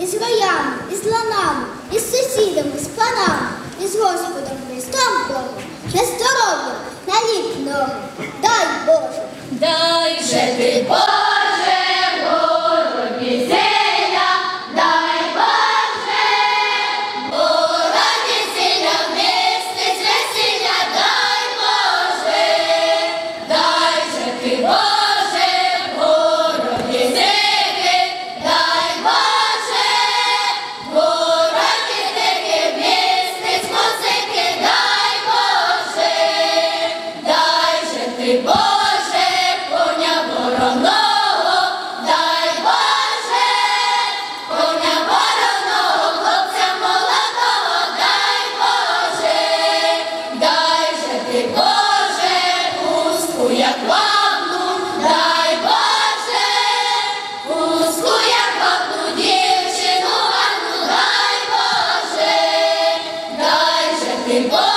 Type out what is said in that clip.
і з роями, і з ланами, і з сусідами, з панами, і з Господом Христом Богом. На здоров'я, на лік ноги, People.